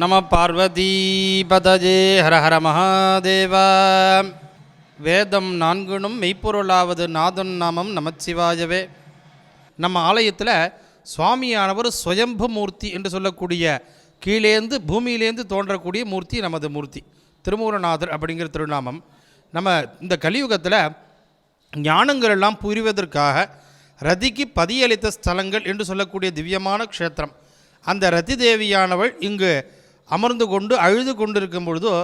நம பார்வதீபதஜே ஹர ஹர மகாதேவா. வேதம் நான்குனும் மெய்ப்பொருளாவது நாதன் நாமம் நமச்சிவாயவே. நம்ம ஆலயத்தில் சுவாமியானவர் சுயம்பு மூர்த்தி என்று சொல்லக்கூடிய கீழேந்து பூமியிலேந்து தோன்றக்கூடிய மூர்த்தி நமது மூர்த்தி திருமூலநாதர் அப்படிங்கிற திருநாமம். நம்ம இந்த கலியுகத்தில் ஞானங்கள் எல்லாம் புரிவதற்காக ரதிக்கு பதியளித்த ஸ்தலங்கள் என்று சொல்லக்கூடிய திவ்யமான க்ஷேத்திரம். அந்த ரதி தேவியானவள் இங்கு அமர்ந்து கொண்டு அழுது கொண்டிருக்கும் பொழுதோ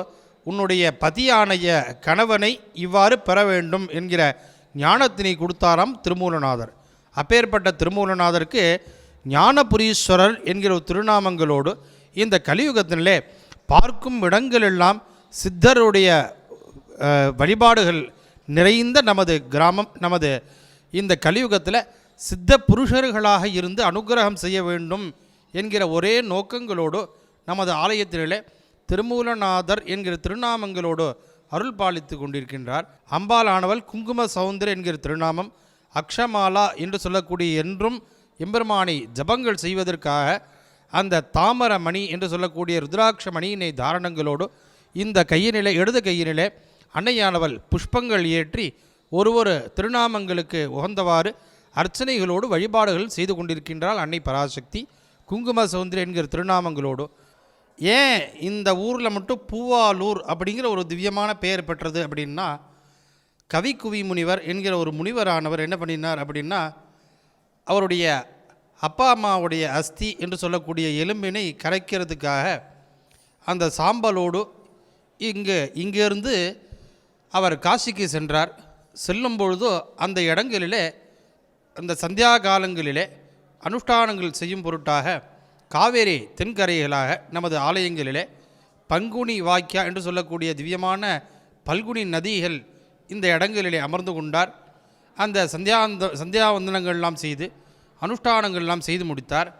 உன்னுடைய பதியானைய கணவனை இவ்வாறு பெற வேண்டும் என்கிற ஞானத்தினை கொடுத்தாராம் திருமூலநாதர். அப்பேற்பட்ட திருமூலநாதருக்கு ஞானபுரீஸ்வரர் என்கிற ஒரு திருநாமங்களோடு இந்த கலியுகத்தினிலே பார்க்கும் இடங்களெல்லாம் சித்தருடைய வழிபாடுகள் நிறைந்த நமது கிராமம் நமது இந்த கலியுகத்தில் சித்த புருஷர்களாக இருந்து அனுக்கிரகம் செய்ய வேண்டும் என்கிற ஒரே நோக்கங்களோடு நமது ஆலயத்திலே திருமூலநாதர் என்கிற திருநாமங்களோடு அருள் பாலித்து கொண்டிருக்கின்றார். அம்பாலானவள் குங்கும சவுந்தர் என்கிற திருநாமம் அக்ஷமாலா என்று சொல்லக்கூடிய என்றும் எம்பெருமானை ஜபங்கள் செய்வதற்காக அந்த தாமர மணி என்று சொல்லக்கூடிய ருத்ராட்ச மணியினை தாரணங்களோடு இந்த கையினிலே இடது கையினிலே அன்னையானவள் புஷ்பங்கள் ஏற்றி ஒரு ஒரு திருநாமங்களுக்கு உகந்தவாறு அர்ச்சனைகளோடு வழிபாடுகள் செய்து கொண்டிருக்கின்றாள் அன்னை பராசக்தி. குங்கும சவுந்தர் என்கிற திருநாமங்களோடு ஏன் இந்த ஊரில் மட்டும் பூவாலூர் அப்படிங்கிற ஒரு திவ்யமான பெயர் பெற்றது அப்படின்னா கவிக்குவி முனிவர் என்கிற ஒரு முனிவரானவர் என்ன பண்ணினார் அப்படின்னா அவருடைய அப்பா அம்மாவுடைய அஸ்தி என்று சொல்லக்கூடிய எலும்பினை கரைக்கிறதுக்காக அந்த சாம்பலோடு இங்கு இங்கிருந்து அவர் காசிக்கு சென்றார். செல்லும் பொழுது அந்த இடங்களிலே அந்த சந்தியா காலங்களிலே அனுஷ்டானங்கள் செய்யும் பொருட்டாக காவேரி தென்கரைகளாக நமது ஆலயங்களிலே பங்குனி வாக்கியா என்று சொல்லக்கூடிய திவ்யமான பல்குனி நதிகள் இந்த இடங்களிலே அமர்ந்து கொண்டார். அந்த சந்தியாந்த சந்தியாவந்தனங்கள்லாம் செய்து அனுஷ்டானங்கள்லாம் செய்து முடித்தார்.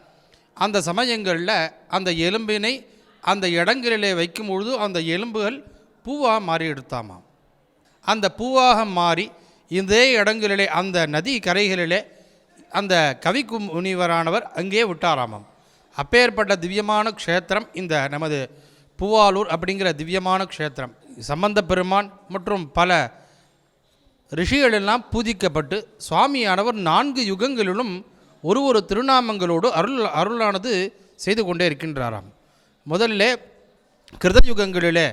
அந்த சமயங்களில் அந்த எலும்பினை அந்த இடங்களிலே வைக்கும் பொழுது அந்த எலும்புகள் பூவாக மாறி எடுத்தாமாம். அந்த பூவாக மாறி இதே இடங்களிலே அந்த நதி கரைகளிலே அந்த கவிக்கு முனிவரானவர் அங்கே விட்டாராமாம். அப்பேற்பட்ட திவ்யமான க்ஷேத்திரம் இந்த நமது பூவாலூர் அப்படிங்கிற திவ்யமான க்ஷேத்திரம். சம்பந்த பெருமான் மற்றும் பல ரிஷிகள் எல்லாம் பூஜிக்கப்பட்டு சுவாமியானவர் நான்கு யுகங்களிலும் ஒரு ஒரு திருநாமங்களோடு அருள் அருளானது செய்து கொண்டே இருக்கின்றாராம். முதல்ல கிருதயுகங்களிலே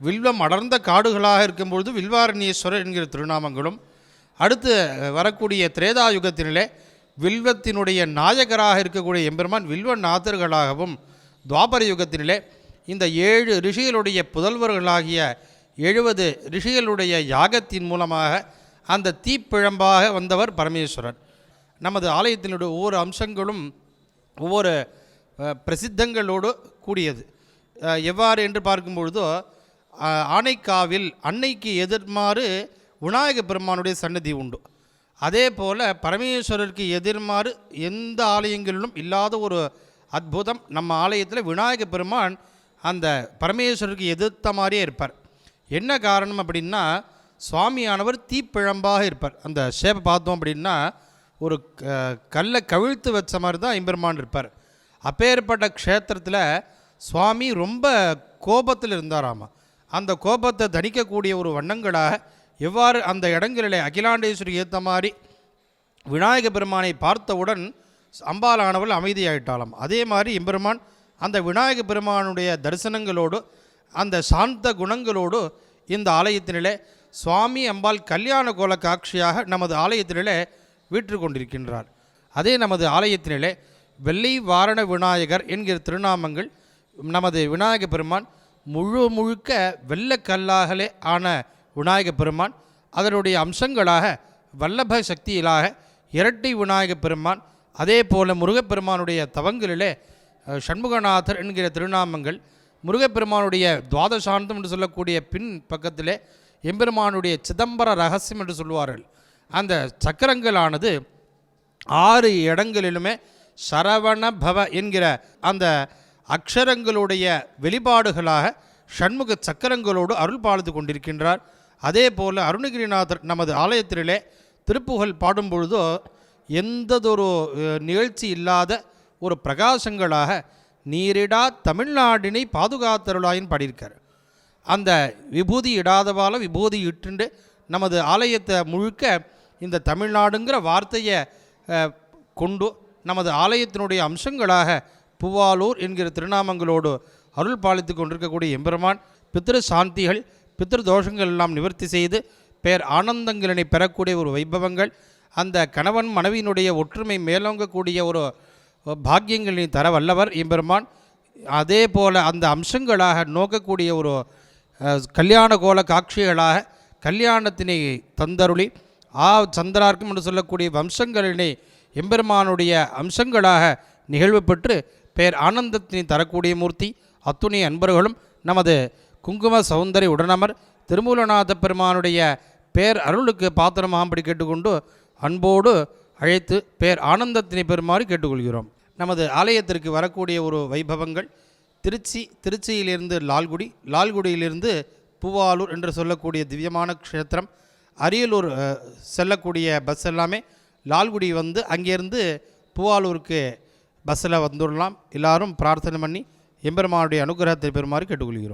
வில்வம் அடர்ந்த காடுகளாக இருக்கும்பொழுது வில்வாரண்யேஸ்வரர் என்கிற திருநாமங்களும் அடுத்து வரக்கூடிய திரேதா யுகத்தினிலே வில்வத்தினுடைய நாயகராக இருக்கக்கூடிய எம்பெருமான் வில்வநாதர்களாகவும் துவாபர யுகத்தினிலே இந்த ஏழு ரிஷிகளுடைய புதல்வர்களாகிய எழுபது ரிஷிகளுடைய யாகத்தின் மூலமாக அந்த தீப்பிழம்பாக வந்தவர் பரமேஸ்வரர். நமது ஆலயத்தினுடைய ஒவ்வொரு அம்சங்களும் ஒவ்வொரு பிரசித்தங்களோடு கூடியது. எவ்வாறு என்று பார்க்கும் பொழுதோ ஆனைக்காவில் அன்னைக்கு எதிர்மாறு விநாயக பெருமானுடைய சன்னதி உண்டு. அதே போல் பரமேஸ்வரருக்கு எதிர்மாறு எந்த ஆலயங்களிலும் இல்லாத ஒரு அற்புதம் நம்ம ஆலயத்தில் விநாயக பெருமான் அந்த பரமேஸ்வரருக்கு எதிர்த்த மாதிரியே இருப்பார். என்ன காரணம் அப்படின்னா சுவாமியானவர் தீப்பிழம்பாக இருப்பார். அந்த ஷேப்பை பார்த்தோம் அப்படின்னா ஒரு க- கல்லை கவிழ்த்து வச்ச மாதிரி தான் எம்பெருமான் இருப்பார். அப்பேற்பட்ட க்ஷேத்திரத்தில் சுவாமி ரொம்ப கோபத்தில் இருந்தாராமா. அந்த கோபத்தை தணிக்கக்கூடிய ஒரு வண்ணங்களாக எவ்வாறு அந்த இடங்களிலே அகிலாண்டேஸ்வரி ஏற்ற மாதிரி விநாயக பெருமானை பார்த்தவுடன் அம்பாலானவள் அமைதியாயிட்டாளாம். அதே மாதிரி எம்பெருமான் அந்த விநாயக பெருமானுடைய தரிசனங்களோடு அந்த சாந்த குணங்களோடு இந்த ஆலயத்தினிலே சுவாமி அம்பாள் கல்யாண கோல காட்சியாக நமது ஆலயத்தினிலே வீற்று கொண்டிருக்கின்றார். அதே நமது ஆலயத்தினிலே வெள்ளை வாரண விநாயகர் என்கிற திருநாமங்கள் நமது விநாயக பெருமான் முழு முழுக்க வெள்ளக்கல்லாகலே ஆன விநாயக பெருமான். அதனுடைய அம்சங்களாக வல்லப சக்தியிலாக இரட்டை விநாயக பெருமான் அதே போல முருகப்பெருமானுடைய தவங்களிலே சண்முகநாதர் என்கிற திருநாமங்கள் முருகப்பெருமானுடைய துவாதசாந்தம் என்று சொல்லக்கூடிய பின் பக்கத்திலே எம்பெருமானுடைய சிதம்பர ரகசியம் என்று சொல்வார்கள் அந்த சக்கரங்களானது ஆறு இடங்களிலுமே சரவண பவ என்கிற அந்த அக்ஷரங்களுடைய வெளிப்பாடுகளாக ஷண்முக சக்கரங்களோடு அருள் பாலித்து கொண்டிருக்கின்றார். அதே போல் அருணகிரிநாதர் நமது ஆலயத்திலே திருப்புகழ் பாடும் பொழுதோ எந்ததொரு நிகழ்ச்சி இல்லாத ஒரு பிரகாசங்களாக நீரிடா தமிழ்நாடினை பாதுகாத்தருளாயின் பாடியிருக்கார். அந்த விபூதி இடாதவால விபூதி இட்டுண்டு நமது ஆலயத்தை முழுக்க இந்த தமிழ்நாடுங்கிற வார்த்தையை கொண்டு நமது ஆலயத்தினுடைய அம்சங்களாக புவாலூர் என்கிற திருநாமங்களோடு அருள் பாலித்து கொண்டிருக்கக்கூடிய எம்பெருமான் பித்திரு சாந்திகள் பித்ருதோஷங்கள் எல்லாம் நிவர்த்தி செய்து பேர் ஆனந்தங்களினை பெறக்கூடிய ஒரு வைபவங்கள் அந்த கணவன் மனைவியினுடைய ஒற்றுமை மேலோங்கக்கூடிய ஒரு பாக்கியங்களை தர வல்லவர் எம்பெருமான். அதே போல் அந்த அம்சங்களாக நோக்கக்கூடிய ஒரு கல்யாண கோல காட்சிகளாக கல்யாணத்தினை தந்தருளி ஆ சந்திரார்க்கம் என்று சொல்லக்கூடிய வம்சங்களினை எம்பெருமானுடைய அம்சங்களாக நிகழ்வு பெற்று பேர் ஆனந்தத்தினை தரக்கூடிய மூர்த்தி அத்துணை அன்பர்களும் நமது குங்கும சௌந்தரி உடனமர் திருமூலநாத பெருமானுடைய பேர் அருளுக்கு பாத்திரமாகும்படி கேட்டுக்கொண்டு அன்போடு அழைத்து பேர் ஆனந்தத்தினை பெறுமாறு கேட்டுக்கொள்கிறோம். நமது ஆலயத்திற்கு வரக்கூடிய ஒரு வைபவங்கள் திருச்சி திருச்சியிலிருந்து லால்குடி லால்குடியிலிருந்து பூவாலூர் என்று சொல்லக்கூடிய திவ்யமான க்ஷேத்திரம் அரியலூர் செல்லக்கூடிய பஸ் எல்லாமே லால்குடி வந்து அங்கேருந்து பூவாலூருக்கு பஸ்ஸில் வந்துடலாம் எல்லாரும் பிரார்த்தனை பண்ணி எம்பெருமானுடைய அனுகிரகத்தை பெறுமாறு கேட்டுக்கொள்கிறோம்.